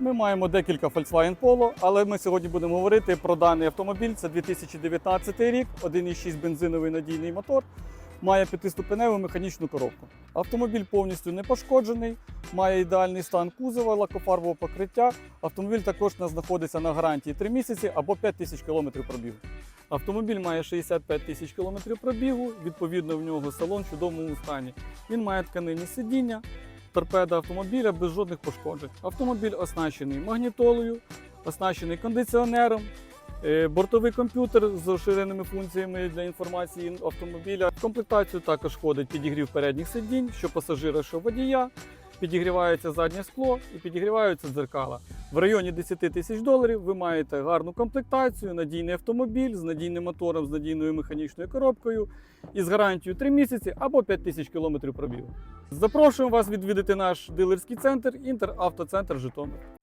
Ми маємо декілька Volkswagen Polo, але ми сьогодні будемо говорити про даний автомобіль. Це 2019 рік, 1,6 бензиновий надійний мотор, має п'ятиступеневу механічну коробку. Автомобіль повністю не пошкоджений, має ідеальний стан кузова, лакофарбового покриття. Автомобіль також знаходиться на гарантії 3 місяці або 5 тисяч кілометрів пробігу. Автомобіль має 65 тисяч кілометрів пробігу, відповідно в нього салон в чудовому стані. Він має тканинні сидіння, торпеда автомобіля без жодних пошкоджень. Автомобіль оснащений магнітолою, оснащений кондиціонером, е, бортовий комп'ютер з розширеними функціями для інформації автомобіля. В комплектацію також входить підігрів передніх сидінь, що пасажира, що водія. Підігрівається заднє скло і підігріваються дзеркала. В районі 10 тисяч доларів ви маєте гарну комплектацію, надійний автомобіль з надійним мотором, з надійною механічною коробкою і з гарантією 3 місяці або 5 тисяч кілометрів пробігу. Запрошуємо вас відвідати наш дилерський центр Інтеравтоцентр Житомир.